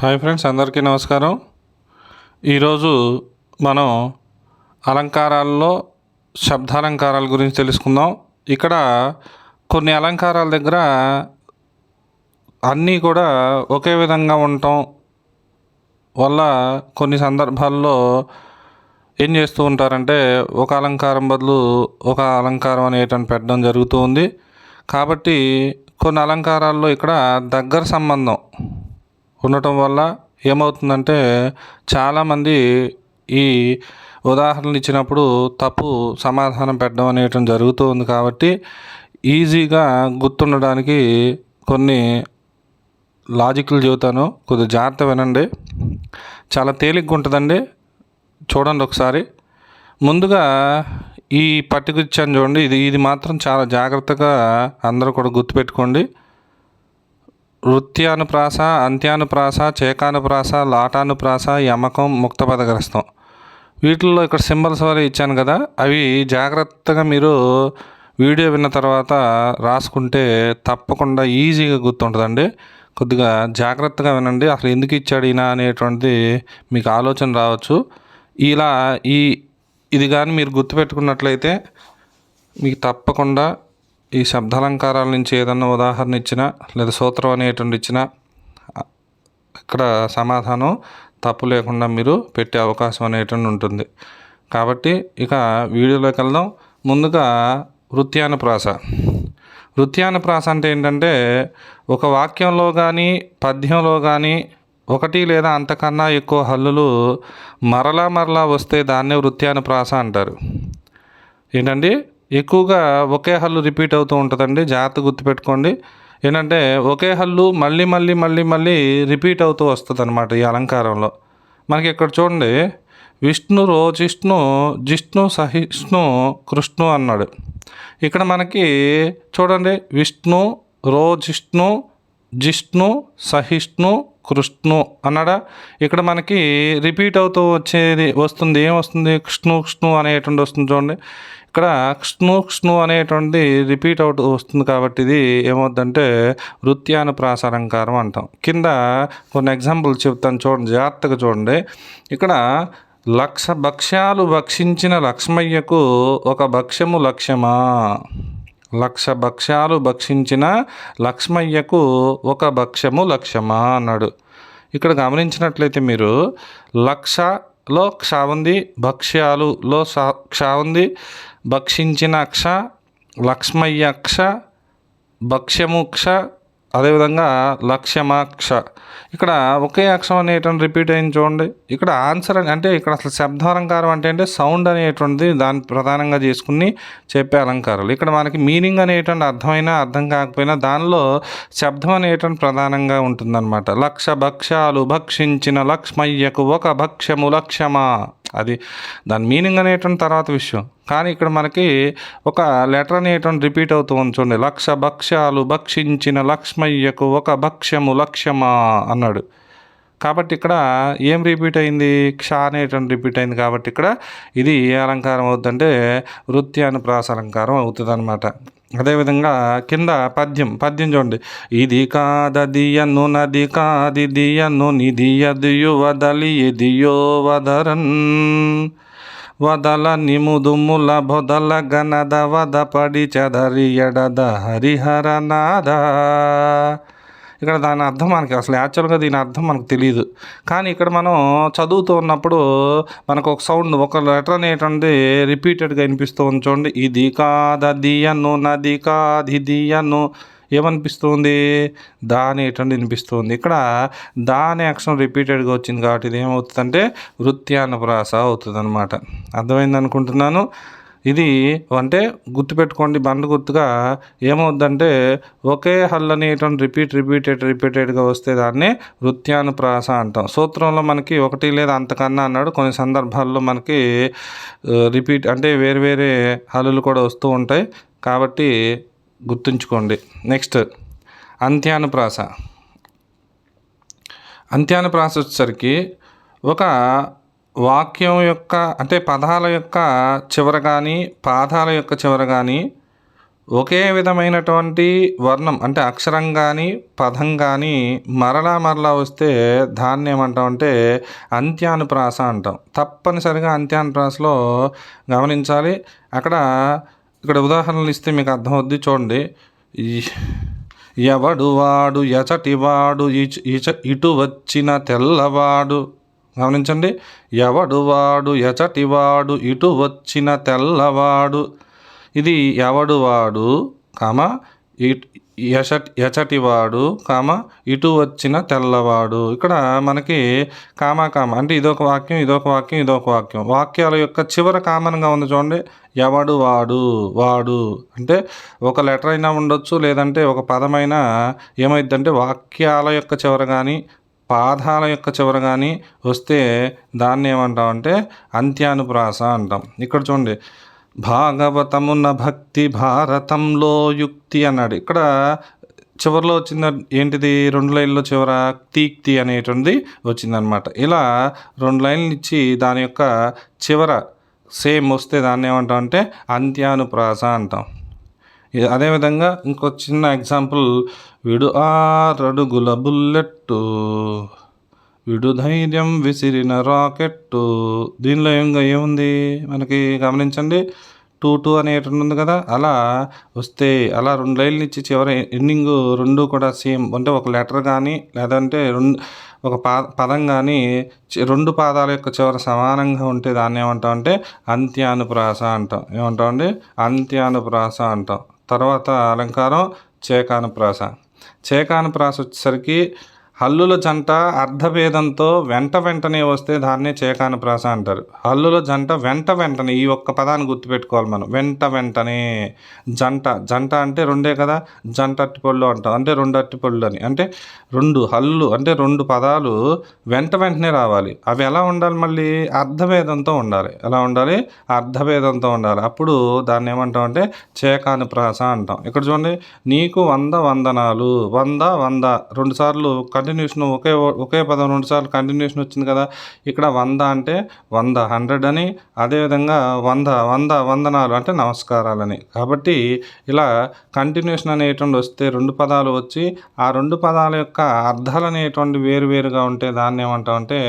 Hi friends అందరికీ నమస్కారం. ఈరోజు మనం అలంకారాల్లో శబ్దాలంకారాల గురించి తెలుసుకుందాం. ఇక్కడ కొన్ని అలంకారాల దగ్గర అన్నీ కూడా ఒకే విధంగా ఉండటం వల్ల కొన్ని సందర్భాల్లో ఏం చేస్తూ ఉంటారంటే ఒక అలంకారం బదులు ఒక అలంకారం అనేటని పెట్టడం జరుగుతూ ఉంది. కాబట్టి కొన్ని అలంకారాల్లో ఇక్కడ దగ్గర సంబంధం ఉండటం వల్ల ఏమవుతుందంటే చాలామంది ఈ ఉదాహరణలు ఇచ్చినప్పుడు తప్పు సమాధానం పెట్టడం అనేయటం జరుగుతూ ఉంది కాబట్టి ఈజీగా గుర్తుండడానికి కొన్ని లాజిక్లు చెబుతాను. కొద్దిగా జాగ్రత్త వినండి. చాలా తేలిగ్గా ఉంటుందండి. చూడండి ఒకసారి. ముందుగా ఈ పట్టుకు ఇచ్చాను చూడండి. ఇది ఇది మాత్రం చాలా జాగ్రత్తగా అందరూ కూడా గుర్తుపెట్టుకోండి. వృత్యానుప్రాస అంత్యానుప్రాస చేకానుప్రాస లాటానుప్రాస యమకం ముక్తపదగ్రస్తం వీటిల్లో ఇక్కడ సింబల్స్ వరకు ఇచ్చాను కదా అవి జాగ్రత్తగా మీరు వీడియో విన్న తర్వాత రాసుకుంటే తప్పకుండా ఈజీగా గుర్తుంటుందండి. కొద్దిగా జాగ్రత్తగా వినండి అసలు ఎందుకు ఇచ్చాడు ఈయన అనేటువంటిది మీకు ఆలోచన రావచ్చు. ఇలా ఈ ఇది కానీ మీరు గుర్తుపెట్టుకున్నట్లయితే మీకు తప్పకుండా ఈ శబ్దాలంకారాల నుంచి ఏదన్నా ఉదాహరణ ఇచ్చినా లేదా సూత్రం అనేటువంటి ఇచ్చినా ఇక్కడ సమాధానం తప్పు లేకుండా మీరు పెట్టే అవకాశం అనేటువంటి ఉంటుంది. కాబట్టి ఇక వీడియోలోకి వెళ్దాం. ముందుగా వృత్యానుప్రాస. వృత్యానుప్రాస అంటే ఏంటంటే ఒక వాక్యంలో కానీ పద్యంలో కానీ ఒకటి లేదా అంతకన్నా ఎక్కువ హల్లులు మరలా మరలా వస్తే దాన్నే వృత్యానుప్రాస అంటారు. ఏంటండి? ఎక్కువగా ఒకే హల్లు రిపీట్ అవుతూ ఉంటుందండి. జాగ్రత్త గుర్తుపెట్టుకోండి. ఏంటంటే ఒకే హల్లు మళ్ళీ మళ్ళీ మళ్ళీ మళ్ళీ రిపీట్ అవుతూ వస్తుంది అనమాట ఈ అలంకారంలో. మనకి ఇక్కడ చూడండి. విష్ణు రోజిష్ణు జిష్ణు సహిష్ణు కృష్ణు అన్నాడు. ఇక్కడ మనకి చూడండి. విష్ణు రోజిష్ణు జిష్ణు సహిష్ణు కృష్ణు అన్నాడా? ఇక్కడ మనకి రిపీట్ అవుతూ వచ్చేది వస్తుంది. ఏం వస్తుంది? కృష్ణు కృష్ణు అనేటువంటి వస్తుంది చూడండి. ఇక్కడ క్ష్ణు క్ష్ణు అనేటువంటి రిపీట్ అవుట్ వస్తుంది కాబట్టి ఇది ఏమవుతుందంటే వృత్యాను అలంకారం అంటాం. కింద కొన్ని ఎగ్జాంపుల్ చెప్తాను చూడండి జాగ్రత్తగా చూడండి. ఇక్కడ లక్ష భక్ష్యాలు భక్షించిన లక్ష్మయ్యకు ఒక భక్ష్యము లక్ష్యమా? లక్ష భక్ష్యాలు భక్షించిన లక్ష్మయ్యకు ఒక భక్ష్యము లక్ష్యమా అన్నాడు. ఇక్కడ గమనించినట్లయితే మీరు లక్షలో క్ష ఉంది భక్ష్యాలులో స- క్ష ఉంది భక్షించిన అక్ష లక్ష్మయ్యక్ష భక్ష్యముక్ష అదేవిధంగా లక్ష్యమాక్ష. ఇక్కడ ఒకే అక్షరం అనేటువంటి రిపీట్ అయింది చూడండి. ఇక్కడ ఆన్సర్ అని అంటే ఇక్కడ అసలు శబ్దాలంకారం అంటే అంటే సౌండ్ అనేటువంటిది దాన్ని ప్రధానంగా చేసుకుని చెప్పే అలంకారాలు. ఇక్కడ మనకి మీనింగ్ అనేటువంటి అర్థమైనా అర్థం కాకపోయినా దానిలో శబ్దం అనేటువంటి ప్రధానంగా ఉంటుందన్నమాట. లక్ష భక్ష్యాలు భక్షించిన లక్ష్మయ్యకు ఒక భక్ష్యము లక్ష్యమా? అది దాని మీనింగ్ అనేటువంటి తర్వాత విషయం. కానీ ఇక్కడ మనకి ఒక లెటర్ అనేటువంటి రిపీట్ అవుతూ ఉంచండి లక్ష భక్ష్యాలు భక్షించిన లక్ష్మయ్యకు ఒక భక్ష్యము లక్ష్యమా అన్నాడు. కాబట్టి ఇక్కడ ఏం రిపీట్ అయింది? క్ష అనేటువంటి రిపీట్ అయింది కాబట్టి ఇక్కడ ఇది ఏ అలంకారం అవుతుందంటే వృత్యానుప్రాస అలంకారం అవుతుంది అనమాట అదేవిధంగా కింద పద్యం పద్యం చూడండి. ఇది కాదదియను నది కాదిదియను నిదియదియు వదలి ఎదియో వదరన్. వదల నిముదుముల బొదల గనద వద పడి చదరి ఎడద హరిహర నాద. ఇక్కడ దాని అర్థం మనకి అసలు యాక్చువల్గా దీని అర్థం మనకు తెలియదు కానీ ఇక్కడ మనం చదువుతూ ఉన్నప్పుడు మనకు ఒక సౌండ్ ఒక లెటర్ అనేటువంటి రిపీటెడ్గా వినిపిస్తూ ఉంది చూడండి ఇది కాదదియను నది కాదిదియను ఏమనిపిస్తుంది? దా అనేటువంటి వినిపిస్తుంది. ఇక్కడ దా అనే అక్షరం రిపీటెడ్గా వచ్చింది కాబట్టి ఇది ఏమవుతుందంటే వృత్యానుప్రాస అవుతుంది అనమాట అర్థమైంది అనుకుంటున్నాను? ఇది అంటే గుర్తుపెట్టుకోండి బండ గుర్తుగా ఏమవుద్దంటే ఒకే హల్ అనేటువంటి రిపీట్ రిపీటెడ్ రిపీటెడ్గా వస్తే దాన్ని వృత్యానుప్రాస అంటాం. సూత్రంలో మనకి ఒకటి లేదా అంతకన్నా అన్నాడు. కొన్ని సందర్భాల్లో మనకి రిపీట్ అంటే వేరు వేరే హల్లులు కూడా వస్తూ ఉంటాయి. కాబట్టి గుర్తుంచుకోండి. నెక్స్ట్ అంత్యానుప్రాస. అంత్యానుప్రాస వచ్చేసరికి ఒక వాక్యం యొక్క అంటే పదాల యొక్క చివర కానీ పాదాల యొక్క చివర కానీ ఒకే విధమైనటువంటి వర్ణం అంటే అక్షరం కానీ పదం కానీ మరలా మరలా వస్తే దాన్ని ఏమంటామంటే అంత్యానుప్రాస అంటాం. తప్పనిసరిగా అంత్యానుప్రాసలో గమనించాలి. అక్కడ ఇక్కడ ఉదాహరణలు ఇస్తే మీకు అర్థమవుద్ది చూడండి. ఎవడు వాడు ఎచటివాడు ఇచ ఇచ- ఇటు వచ్చిన తెల్లవాడు గమనించండి. ఎవడు వాడు ఎచటివాడు ఇటు వచ్చిన తెల్లవాడు. ఇది ఎవడు వాడు కామ ఇట్- ఎచటివాడు కామ ఇటు వచ్చిన తెల్లవాడు. ఇక్కడ మనకి కామ కామ అంటే ఇదొక వాక్యం ఇదొక వాక్యం ఇదొక వాక్యం. వాక్యాల యొక్క చివర కామన్గా ఉంది చూడండి. ఎవడు వాడు వాడు. అంటే ఒక లెటర్ అయినా ఉండొచ్చు లేదంటే ఒక పదమైనా ఏమైందంటే వాక్యాల యొక్క చివర కానీ పాదాల యొక్క చివర కానీ వస్తే దాన్ని ఏమంటామంటే అంత్యానుప్రాస అంటాం. ఇక్కడ చూడండి భాగవతమున భక్తి భారతంలో యుక్తి అన్నాడు. ఇక్కడ చివరిలో వచ్చింది ఏంటిది? రెండు లైన్లో చివర తీక్తి అనేటువంటిది వచ్చిందనమాట ఇలా రెండు లైన్లు ఇచ్చి దాని యొక్క చివర సేమ్ వస్తే దాన్ని ఏమంటాం అంటే అంత్యానుప్రాస అంటాం. అదేవిధంగా ఇంకో చిన్న ఎగ్జాంపుల్ విడు ఆరడుగుల బుల్లెట్టు విడు ధైర్యం విసిరిన రాకెట్టు. దీనిలో ఏం ఏముంది? మనకి గమనించండి. టూ టూ అనేటువంటి ఉంది కదా? అలా వస్తే అలా రెండు లైన్లు ఇచ్చి చివరి ఎండింగ్ రెండు కూడా సేమ్ అంటే ఒక లెటర్ కానీ లేదంటే రెండు ఒక పా పదం కానీ చి- రెండు పాదాల యొక్క చివర సమానంగా ఉంటే దాన్ని ఏమంటాం అంటే అంత్యానుప్రాస అంటాం. ఏమంటాం అంత్యానుప్రాస అంటాం. తర్వాత అలంకారం చేకాను ప్రాస. చేకాను ప్రాస వచ్చేసరికి హల్లుల జంట అర్ధభేదంతో వెంట వెంటనే వస్తే దాన్నే చేకానుప్రాస అంటారు. హల్లుల జంట వెంట వెంటనే ఈ ఒక్క పదాన్ని గుర్తుపెట్టుకోవాలి మనం. వెంట వెంటనే. జంట జంట అంటే రెండే కదా? జంట అట్టిపళ్ళు అంటాం. అంటే రెండు అట్టిపళ్ళు అని అంటే రెండు హల్లు అంటే రెండు పదాలు వెంట వెంటనే రావాలి. అవి ఎలా ఉండాలి మళ్ళీ? అర్ధభేదంతో ఉండాలి. ఎలా ఉండాలి? అర్ధభేదంతో ఉండాలి. అప్పుడు దాన్ని ఏమంటాం అంటే చేకానుప్రాస అంటాం. ఇక్కడ చూడండి నీకు వంద వందనాలు. వంద వంద. రెండు సార్లు కంటిన్యూషన్ ఒకే ఒకే పదం రెండు సార్లు కంటిన్యూషన్ వచ్చింది కదా. ఇక్కడ వంద అంటే వంద హండ్రెడ్ అని అదేవిధంగా వంద వంద వందనాలు అంటే నమస్కారాలని. కాబట్టి ఇలా కంటిన్యూషన్ అనేటువంటి వస్తే రెండు పదాలు వచ్చి ఆ రెండు పదాల యొక్క అర్థాలు అనేటువంటి వేరువేరుగా ఉంటే దాన్ని ఏమంటాం అంటే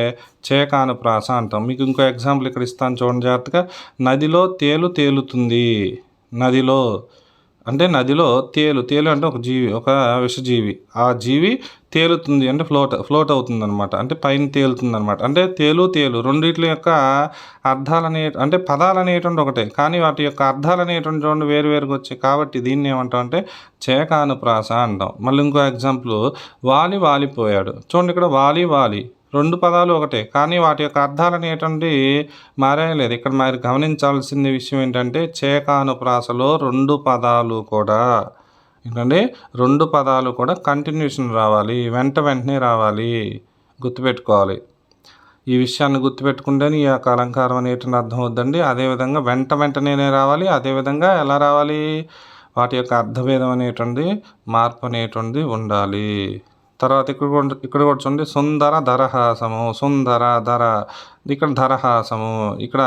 చేకానుప్రాస అంటాం. మీకు ఇంకో ఎగ్జాంపుల్ ఇక్కడ ఇస్తాను చూడండి జాగ్రత్తగా. నదిలో తేలు తేలుతుంది. నదిలో అంటే నదిలో తేలు తేలు అంటే ఒక జీవి ఒక విషజీవి. ఆ జీవి తేలుతుంది అంటే ఫ్లోట్ ఫ్లోట్ అవుతుంది అనమాట అంటే పైన తేలుతుంది అనమాట అంటే తేలు తేలు రెండిట్ల యొక్క అర్థాలు అనే అంటే పదాలు అనేటువంటి ఒకటే. కానీ వాటి యొక్క అర్థాలు అనేటువంటి చూడండి వేరు వేరుగా వచ్చాయి. కాబట్టి దీన్ని ఏమంటాం అంటే చేకానుప్రాస అంటాం. మళ్ళీ ఇంకో ఎగ్జాంపుల్ వాలి వాలిపోయాడు. చూడండి ఇక్కడ వాలి వాలి రెండు పదాలు ఒకటే. కానీ వాటి యొక్క అర్థాలు అనేటువంటి మారేయలేదు. ఇక్కడ మరి గమనించాల్సిన విషయం ఏంటంటే చేకానుప్రాసలో రెండు పదాలు కూడా. ఏంటంటే రెండు పదాలు కూడా కంటిన్యూషన్ రావాలి వెంట వెంటనే రావాలి గుర్తుపెట్టుకోవాలి. ఈ విషయాన్ని గుర్తుపెట్టుకుంటేనే ఈ యొక్క అలంకారం అనేటువంటి అర్థం అవుద్దండి. అదేవిధంగా వెంట వెంటనే రావాలి అదేవిధంగా ఎలా రావాలి? వాటి యొక్క అర్థభేదం అనేటువంటి మార్పు అనేటువంటి ఉండాలి. తర్వాత ఇక్కడ కూడా ఇక్కడ కూడా చూడండి. సుందర ధరహాసము సుందర ధర. ఇక్కడ ధరహాసము ఇక్కడ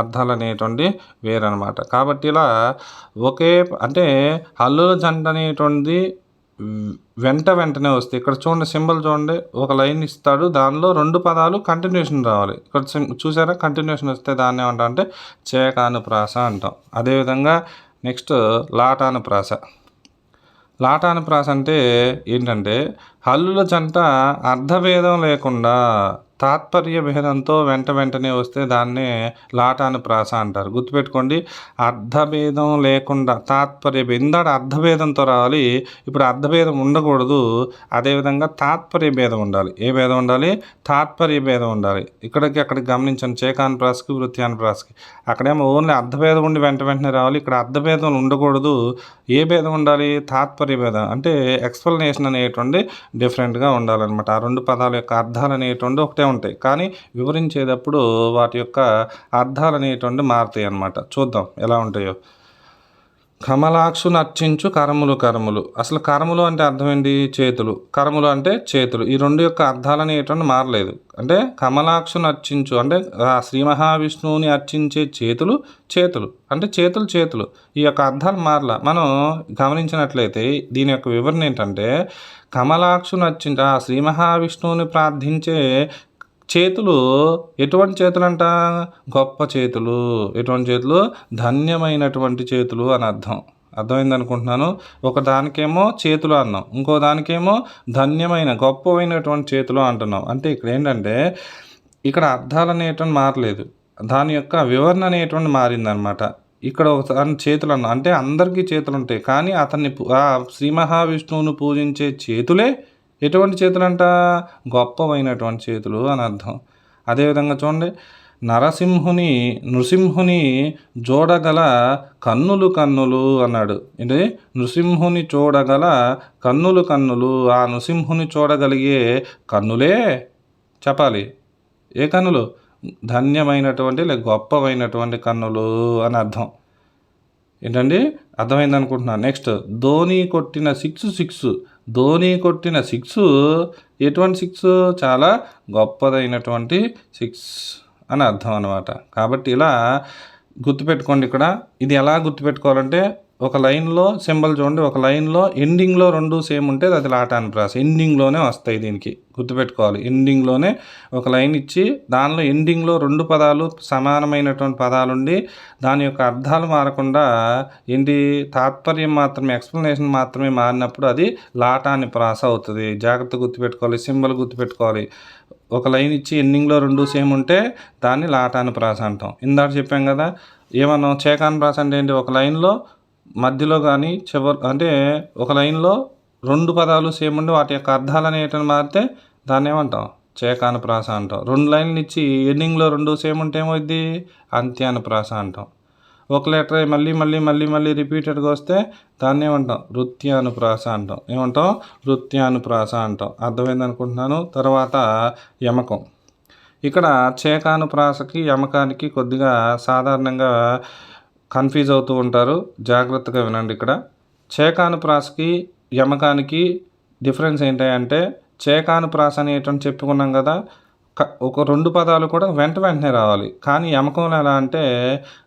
అర్థాలు అనేటువంటి వేరనమాట కాబట్టి ఇలా ఒకే అంటే హల్లుల జంట అనేటువంటిది వెంట వెంటనే వస్తాయి ఇక్కడ చూడండి సింబల్ చూడండి. ఒక లైన్ ఇస్తాడు దానిలో రెండు పదాలు కంటిన్యూషన్ రావాలి. ఇక్కడ చూసారా? కంటిన్యూషన్ వస్తే దాన్ని ఏమంటా అంటే చేకానుప్రాస అంటాం. అదేవిధంగా నెక్స్ట్ లాటానుప్రాస. లాటాను లాటానుప్రాస అంటే ఏంటంటే హల్లుల జంట అర్ధభేదం లేకుండా తాత్పర్య భేదంతో వెంట వెంటనే వస్తే దాన్నే లాటానుప్రాస అంటారు. గుర్తుపెట్టుకోండి అర్ధభేదం లేకుండా తాత్పర్య ఇందాడు ఇందాక అర్ధభేదంతో రావాలి. ఇప్పుడు అర్ధభేదం ఉండకూడదు అదేవిధంగా తాత్పర్య భేదం ఉండాలి. ఏ భేదం ఉండాలి? తాత్పర్య భేదం ఉండాలి. ఇక్కడికి అక్కడికి గమనించండి చేకాన్ ప్రాసకి వృత్యాన్ ప్రాసకి. అక్కడేమో ఓన్లీ అర్ధభేదం ఉండి వెంట వెంటనే రావాలి. ఇక్కడ అర్ధభేదం ఉండకూడదు. ఏ భేదం ఉండాలి? తాత్పర్య భేదం అంటే ఎక్స్ప్లెనేషన్ అనేటువంటి డిఫరెంట్గా ఉండాలన్నమాట. ఆ రెండు పదాల యొక్క అర్థాలు అనేటువంటి ఒకటే ఉంటాయి. కానీ వివరించేటప్పుడు వాటి యొక్క అర్థాలు అనేటువంటి మారుతాయి అన్నమాట. చూద్దాం ఎలా ఉంటాయో. కమలాక్షు నర్చించు కరములు కరములు. అసలు కరములు అంటే అర్థం ఏంటి? చేతులు. కరములు అంటే చేతులు. ఈ రెండు యొక్క అర్థాలని అనేటువంటి మారలేదు. అంటే కమలాక్షు నర్చించు అంటే ఆ శ్రీ మహావిష్ణువుని అర్చించే చేతులు చేతులు. అంటే చేతులు చేతులు. ఈ యొక్క అర్థాలు మారల. మనం గమనించినట్లయితే దీని యొక్క వివరణ ఏంటంటే కమలాక్షు నర్చించు ఆ శ్రీ మహావిష్ణువుని ప్రార్థించే చేతులు ఎటువంటి చేతులు అంట గొప్ప చేతులు. ఎటువంటి చేతులు? ధన్యమైనటువంటి చేతులు అని అర్థం. అర్థమైంది అనుకుంటున్నాను. ఒక దానికేమో చేతులు అన్నాం. ఇంకో దానికేమో ధన్యమైన గొప్పమైనటువంటి చేతులు అంటున్నాం. అంటే ఇక్కడ ఏంటంటే ఇక్కడ అర్థాలు అనేటువంటి మారలేదు దాని యొక్క వివరణ అనేటువంటి మారిందనమాట. ఇక్కడ ఒక చేతులు అన్న. అంటే అందరికీ చేతులు ఉంటాయి. కానీ అతన్ని ఆ శ్రీ మహావిష్ణువును పూజించే చేతులే ఎటువంటి చేతులంట? గొప్పమైనటువంటి చేతులు అని అర్థం. అదేవిధంగా చూడండి నరసింహుని నృసింహుని చూడగల కన్నులు కన్నులు అన్నాడు. ఏంటి నృసింహుని చూడగల కన్నులు కన్నులు ఆ నృసింహుని చూడగలిగే కన్నులే చెప్పాలి. ఏ కన్నులు? ధన్యమైనటువంటి లేక గొప్పమైనటువంటి కన్నులు అని అర్థం. ఏంటండి? అర్థమైంది అనుకుంటున్నాను నెక్స్ట్ ధోని కొట్టిన సిక్స్ సిక్స్ ధోని కొట్టిన సిక్స్ ఎటువంటి సిక్స్? చాలా గొప్పదైనటువంటి సిక్స్ అని అర్థం అనమాట కాబట్టి ఇలా గుర్తుపెట్టుకోండి ఇక్కడ. ఇది ఎలా గుర్తుపెట్టుకోవాలంటే ఒక లైన్లో సింబల్ చూడండి. ఒక లైన్లో ఎండింగ్లో రెండు సేమ్ ఉంటే అది లాటాన్ని ప్రాస్ ఎండింగ్లోనే వస్తాయి దీనికి. గుర్తుపెట్టుకోవాలి. ఎండింగ్లోనే ఒక లైన్ ఇచ్చి దానిలో ఎండింగ్లో రెండు పదాలు సమానమైనటువంటి పదాలు ఉండి దాని యొక్క అర్థాలు మారకుండా ఏంటి? తాత్పర్యం మాత్రమే ఎక్స్ప్లెనేషన్ మాత్రమే మారినప్పుడు అది లాటాని ప్రాస అవుతుంది. జాగ్రత్త గుర్తుపెట్టుకోవాలి. సింబల్ గుర్తుపెట్టుకోవాలి. ఒక లైన్ ఇచ్చి ఎండింగ్లో రెండు సేమ్ ఉంటే దాన్ని లాటాని ప్రాస అంటాం. ఇందాక చెప్పాం కదా ఏమన్నా? చేకాన్ ప్రాస అంటే ఏంటి? ఒక లైన్లో మధ్యలో కానీ చివరి అంటే ఒక లైన్లో రెండు పదాలు సేమ్ ఉండి వాటి యొక్క అర్థాలు అనేటివి మారితే దాన్ని ఏమంటాం? చేకాను ప్రాస అంటాం. రెండు లైన్లు ఇచ్చి ఎండింగ్లో రెండు సేమ్ ఉంటే ఏమవుద్ది? అంత్యాను ప్రాస అంటాం. ఒక లెటర్ మళ్ళీ మళ్ళీ మళ్ళీ మళ్ళీ రిపీటెడ్గా వస్తే దాన్ని ఏమంటాం? వృత్యానుప్రాస అంటాం. ఏమంటాం? వృత్యానుప్రాస అంటాం. అర్థమైంది అనుకుంటున్నాను? తర్వాత యమకం. ఇక్కడ చేకానుప్రాసకి యమకానికి కొద్దిగా సాధారణంగా కన్ఫ్యూజ్ అవుతూ ఉంటారు. జాగ్రత్తగా వినండి ఇక్కడ. చేకాను ప్రాసకి యమకానికి డిఫరెన్స్ ఏంటంటే చేకాను ప్రాస అనేటువంటి చెప్పుకున్నాం కదా ఒక రెండు పదాలు కూడా వెంట వెంటనే రావాలి. కానీ యమకంలో ఎలా అంటే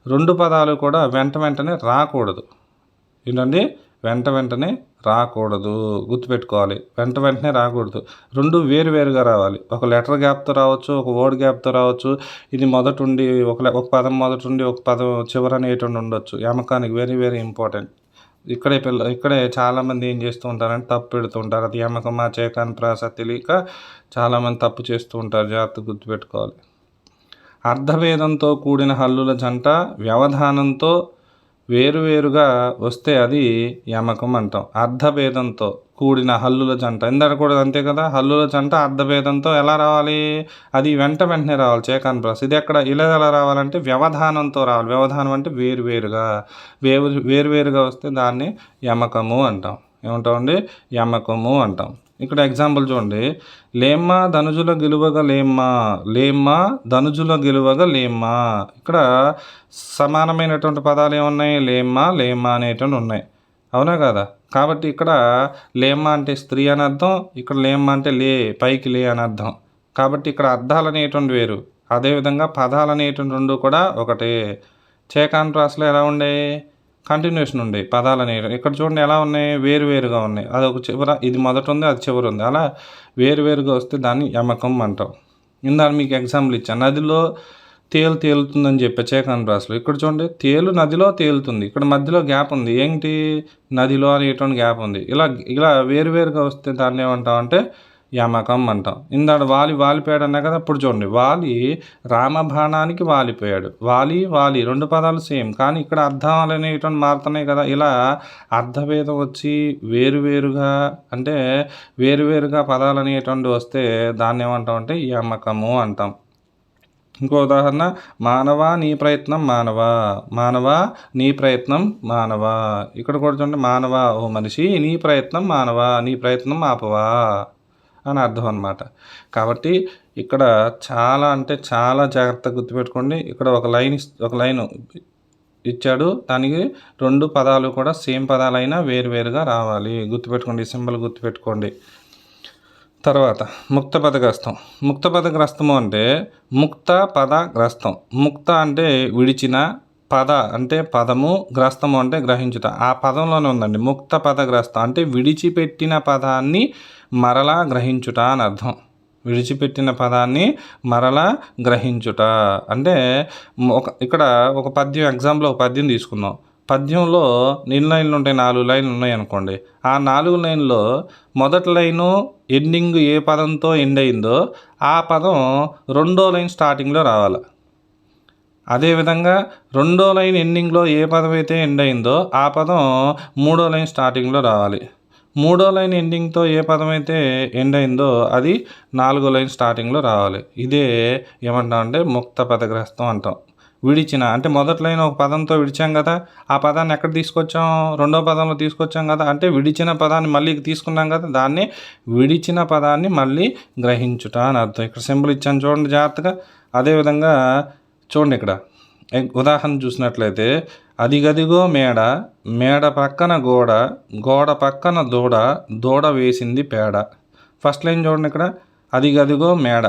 రెండు పదాలు కూడా వెంట వెంటనే రాకూడదు. ఏంటండి? వెంట వెంటనే రాకూడదు. గుర్తుపెట్టుకోవాలి. వెంట వెంటనే రాకూడదు. రెండు వేరు వేరుగా రావాలి. ఒక లెటర్ గ్యాప్తో రావచ్చు ఒక వర్డ్ గ్యాప్తో రావచ్చు. ఇది మొదటి ఉండి ఒక ఒక పదం మొదటి ఉండి ఒక పదం చివర అనేటువంటి ఉండొచ్చు. ఎమకానికి వెరీ వెరీ ఇంపార్టెంట్. ఇక్కడే పిల్ల ఇక్కడే చాలామంది ఏం చేస్తూ ఉంటారంటే తప్పు పెడుతూ ఉంటారు. అది ఎమకమా చేకాని ప్రాస తెలియక చాలామంది తప్పు చేస్తూ ఉంటారు. జాగ్రత్త గుర్తుపెట్టుకోవాలి. అర్ధభేదంతో కూడిన హల్లుల జంట వ్యవధానంతో వేరువేరుగా వస్తే అది యమకం అంటాం. అర్ధభేదంతో కూడిన హల్లుల జంట. ఇందాక కూడా అంతే కదా? హల్లుల జంట అర్ధభేదంతో ఎలా రావాలి? అది వెంట వెంటనే రావాలి చేకాన్ ప్రాస్. ఇది ఎక్కడ? ఇలా ఎలా రావాలంటే వ్యవధానంతో రావాలి. వ్యవధానం అంటే వేరువేరుగా. వేరు వేరువేరుగా వస్తే దాన్ని యమకము అంటాం. ఏమంటామండి? యమకము అంటాం. ఇక్కడ ఎగ్జాంపుల్ చూడండి. లేమ్మా ధనుజుల గెలువగా లేమ్మా లేమ్మా ధనుజుల గెలువగా లేమ్మా. ఇక్కడ సమానమైనటువంటి పదాలు ఏమున్నాయి? లేమ్మా లేమ్మా అనేటువంటి ఉన్నాయి. అవునా కదా? కాబట్టి ఇక్కడ లేమ్మా అంటే స్త్రీ అని అర్థం ఇక్కడ లేమ్మా అంటే లే పైకి లే అని అర్థం. కాబట్టి ఇక్కడ అర్థాలు అనేటువంటి వేరు. అదేవిధంగా పదాలు అనేటువంటి రెండు కూడా ఒకటే. చేకాన్ ప్రాసలో ఎలా ఉండే? కంటిన్యూషన్ ఉండే పదాలు అనేవి ఇక్కడ చూడండి ఎలా ఉన్నాయి? వేరు వేరుగా ఉన్నాయి. అది ఒక చివర ఇది మొదట ఉంది అది చివర ఉంది. అలా వేరు వేరుగా వస్తే దాన్ని యమకం అంటాం. ఇందాక మీకు ఎగ్జాంపుల్ ఇచ్చాను. నదిలో తేలు తేలుతుందని చెప్పే చేకాన్ రాసులు ఇక్కడ చూడండి తేలు నదిలో తేలుతుంది. ఇక్కడ మధ్యలో గ్యాప్ ఉంది. ఏంటి? నదిలో అనేటువంటి గ్యాప్ ఉంది. ఇలా ఇలా వేరువేరుగా వస్తే దాన్ని ఏమంటాం అంటే యమకం అంటాం. ఇందాడు వాలి వాలిపోయాడు అన్నా కదా అప్పుడు చూడండి. వాలి రామబాణానికి వాలిపోయాడు. వాలి వాలి రెండు పదాలు సేమ్. కానీ ఇక్కడ అర్థాలు అనేటువంటి మారుతున్నాయి కదా. ఇలా అర్థభేదం వచ్చి వేరువేరుగా అంటే వేరువేరుగా పదాలు అనేటువంటి వస్తే దాన్ని ఏమంటాం అంటే యమకము అంటాం. ఇంకో ఉదాహరణ మానవ నీ ప్రయత్నం మానవ మానవ నీ ప్రయత్నం మానవ. ఇక్కడ కూడా చూడండి మానవ ఓ మనిషి నీ ప్రయత్నం మానవ నీ ప్రయత్నం ఆపవా. అని అర్థం అనమాట కాబట్టి ఇక్కడ చాలా అంటే చాలా జాగ్రత్తగా గుర్తుపెట్టుకోండి. ఇక్కడ ఒక లైన్ ఒక లైన్ ఇచ్చాడు. దానికి రెండు పదాలు కూడా సేమ్ పదాలైనా వేరువేరుగా రావాలి. గుర్తుపెట్టుకోండి సింబల్ గుర్తుపెట్టుకోండి. తర్వాత ముక్త పదగ్రస్తం. ముక్త పదగ్రస్తము అంటే ముక్త పదగ్రస్తం. ముక్త అంటే విడిచిన పద అంటే పదము గ్రస్తము అంటే గ్రహించుట. ఆ పదంలోనే ఉందండి ముక్త పదగ్రస్తం అంటే విడిచిపెట్టిన పదాన్ని మరలా గ్రహించుట అని అర్థం. విడిచిపెట్టిన పదాన్ని మరలా గ్రహించుట. అంటే ఒక ఇక్కడ ఒక పద్యం ఎగ్జాంపుల్ ఒక పద్యం తీసుకుందాం. పద్యంలో ఎన్ని లైన్లు ఉంటాయి? నాలుగు లైన్లు ఉన్నాయి అనుకోండి. ఆ నాలుగు లైన్లో మొదటి లైను ఎండింగ్ ఏ పదంతో ఎండ్ అయిందో ఆ పదం రెండో లైన్ స్టార్టింగ్లో రావాలి. అదేవిధంగా రెండో లైన్ ఎండింగ్లో ఏ పదం అయితే ఎండ్ అయిందో ఆ పదం మూడో లైన్ స్టార్టింగ్లో రావాలి. మూడో లైన్ ఎండింగ్తో ఏ పదం అయితే ఎండ్ అయిందో అది నాలుగో లైన్ స్టార్టింగ్లో రావాలి. ఇదే ఏమంటాం అంటే ముక్త పదగ్రస్తం అంటాం. విడిచిన అంటే మొదటి లైన్ ఒక పదంతో విడిచాం కదా ఆ పదాన్ని ఎక్కడ తీసుకొచ్చాం? రెండో పదంలో తీసుకొచ్చాం కదా అంటే విడిచిన పదాన్ని మళ్ళీ తీసుకున్నాం కదా దాన్ని విడిచిన పదాన్ని మళ్ళీ గ్రహించుట అని అర్థం. ఇక్కడ సింబల్ ఇచ్చాను చూడండి జాగ్రత్తగా. అదేవిధంగా చూడండి ఇక్కడ. ఉదాహరణ చూసినట్లయితే అదిగదిగో మేడ మేడ పక్కన గోడ గోడ పక్కన దూడ దూడ వేసింది పేడ. ఫస్ట్ లైన్ చూడండి ఇక్కడ. అదిగదిగో మేడ.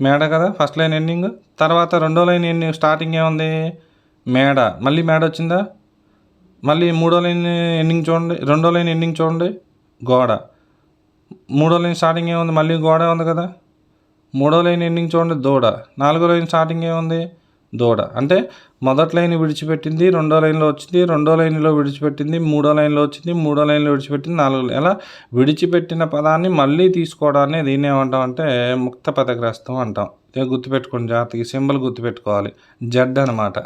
మేడ కదా ఫస్ట్ లైన్ ఎండింగ్. తర్వాత రెండో లైన్ ఎండింగ్ స్టార్టింగ్ ఏముంది? మేడ. మళ్ళీ మేడ వచ్చిందా? మళ్ళీ మూడో లైన్ ఎండింగ్ చూడండి రెండో లైన్ ఎండింగ్ చూడండి. గోడ. మూడో లైన్ స్టార్టింగ్ ఏముంది? మళ్ళీ గోడ ఉంది కదా. మూడో లైన్ ఎండింగ్ చూడండి దూడ. నాలుగో లైన్ స్టార్టింగ్ ఏముంది? దూడ. అంటే మొదటి లైన్ విడిచిపెట్టింది రెండో లైన్లో వచ్చింది రెండో లైన్లో విడిచిపెట్టింది మూడో లైన్లో వచ్చింది మూడో లైన్లో విడిచిపెట్టింది నాలుగు ఎలా? విడిచిపెట్టిన పదాన్ని మళ్ళీ తీసుకోవడాన్ని దీన్ని ఏమంటాం అంటే ముక్త పదగ్రస్తం అంటాం. ఇదే గుర్తుపెట్టుకోండి జాగ్రత్తగా సింబల్ గుర్తుపెట్టుకోవాలి. జడ్ అనమాట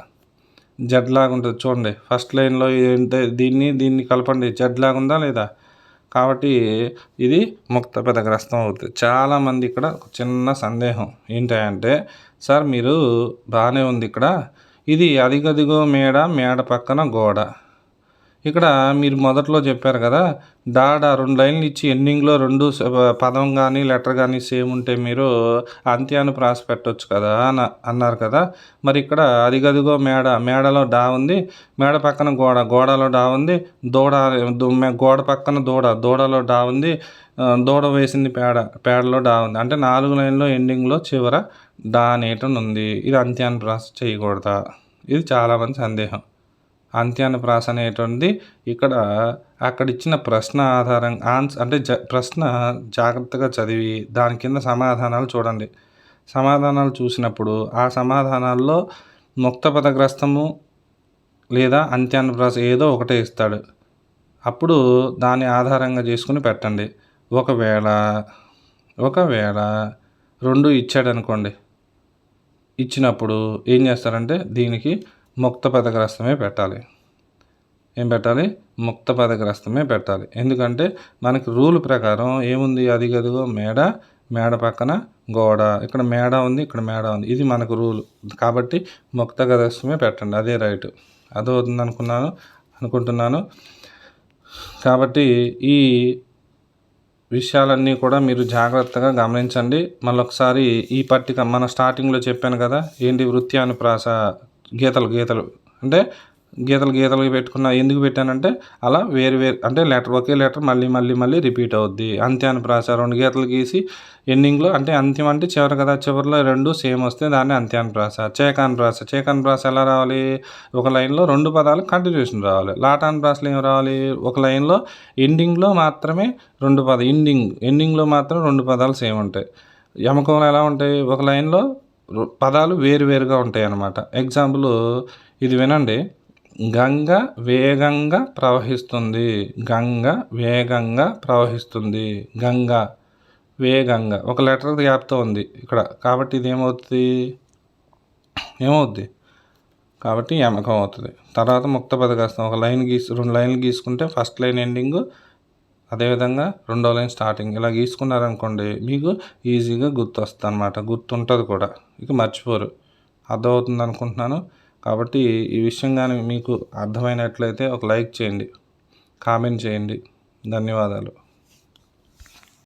జడ్ లాగా ఉంటుంది చూడండి. ఫస్ట్ లైన్లో ఏంటంటే దీన్ని దీన్ని కలపండి. జడ్ లాగా ఉందా లేదా? కాబట్టి ఇది ముక్తపథగ్రస్తం అవుతుంది. చాలామంది ఇక్కడ చిన్న సందేహం ఏంటంటే సార్ మీరు బాగానే ఉంది ఇక్కడ. ఇది అదిగదిగో మేడ మేడ పక్కన గోడ. ఇక్కడ మీరు మొదట్లో చెప్పారు కదా డాడా రెండు లైన్లు ఇచ్చి ఎండింగ్లో రెండు పదం కానీ లెటర్ కానీ సేమ్ ఉంటే మీరు అంత్యాన్ని ప్రాస పెట్టవచ్చు కదా అన్న అన్నారు కదా. మరి ఇక్కడ అదిగదిగో మేడ మేడలో డా ఉంది మేడ పక్కన గోడ గోడలో డా ఉంది దూడ గోడ పక్కన దూడ దూడలో డా ఉంది దూడ వేసింది పేడ పేడలో డా ఉంది. అంటే నాలుగు లైన్లో ఎండింగ్లో చివర డా అనేటం ఉంది ఇది అంత్యాన్ని ప్రాస చేయకూడదా? ఇది చాలామంది సందేహం. అంత్యానుప్రాస అనేటువంటిది ఇక్కడ అక్కడ ఇచ్చిన ప్రశ్న ఆధారం ఆన్సర్ అంటే జ ప్రశ్న జాగ్రత్తగా చదివి దాని కింద సమాధానాలు చూడండి. సమాధానాలు చూసినప్పుడు ఆ సమాధానాల్లో ముక్త పదగ్రస్తము లేదా అంత్యానుప్రాస ఏదో ఒకటే ఇస్తాడు. అప్పుడు దాన్ని ఆధారంగా చేసుకుని పెట్టండి. ఒకవేళ ఒకవేళ రెండు ఇచ్చాడనుకోండి. ఇచ్చినప్పుడు ఏం చేస్తారంటే దీనికి ముక్త పదగ్రస్తమే పెట్టాలి. ఏం పెట్టాలి? ముక్త పదగ్రస్తమే పెట్టాలి. ఎందుకంటే మనకి రూల్ ప్రకారం ఏముంది? అది గదిగో మేడ మేడ పక్కన గోడ. ఇక్కడ మేడ ఉంది ఇక్కడ మేడ ఉంది. ఇది మనకు రూల్. కాబట్టి ముక్త గ్రస్తమే పెట్టండి. అదే రైట్. అదవుతుంది అనుకున్నాను అనుకుంటున్నాను. కాబట్టి ఈ విషయాలన్నీ కూడా మీరు జాగ్రత్తగా గమనించండి. మళ్ళొకసారి ఈ పట్టిక మన స్టార్టింగ్లో చెప్పాను కదా ఏంటి వృత్తి అనుప్రాస గీతలు గీతలు. అంటే గీతలు గీతలు పెట్టుకున్న ఎందుకు పెట్టానంటే అలా వేరు వేరు అంటే లెటర్ ఒకే లెటర్ మళ్ళీ మళ్ళీ మళ్ళీ రిపీట్ అవుద్ది. అంత్యాన్ని ప్రాస రెండు గీతలు గీసి ఎండింగ్లో అంటే అంత్యం అంటే చివరి కదా చివరిలో రెండు సేమ్ వస్తే దాన్ని అంత్యాన్ని ప్రాస చేకాన్ ప్రాస. చేకాన్ ప్రాస ఎలా రావాలి? ఒక లైన్లో రెండు పదాలు కంటిన్యూషన్ రావాలి. లాటాన్ ప్రాసలు ఏం రావాలి? ఒక లైన్లో ఎండింగ్లో మాత్రమే రెండు పదాలు ఎండింగ్ ఎండింగ్లో మాత్రం రెండు పదాలు సేమ్ ఉంటాయి. యమకంలో ఎలా ఉంటాయి? ఒక లైన్లో పదాలు వేరువేరుగా ఉంటాయి అన్నమాట ఎగ్జాంపుల్ ఇది వినండి. గంగ వేగంగా ప్రవహిస్తుంది. గంగ వేగంగా ప్రవహిస్తుంది. గంగ వేగంగా. ఒక లెటర్ గ్యాప్తో ఉంది ఇక్కడ. కాబట్టి ఇది ఏమవుతుంది ఏమవుద్ది? కాబట్టి యమకం అవుతుంది. తర్వాత ముక్త పదకాస్తం ఒక లైన్ గీసి రెండు లైన్లు గీసుకుంటే ఫస్ట్ లైన్ ఎండింగ్ అదేవిధంగా రెండో లైన్ స్టార్టింగ్ ఇలా గీసుకున్నారనుకోండి మీకు ఈజీగా గుర్తు వస్తుంది అనమాట గుర్తుంటుంది కూడా. ఇక మర్చిపోరు. అర్థమవుతుంది అనుకుంటున్నాను కాబట్టి ఈ విషయం కానీ మీకు అర్థమైనట్లయితే ఒక లైక్ చేయండి. కామెంట్ చేయండి. ధన్యవాదాలు.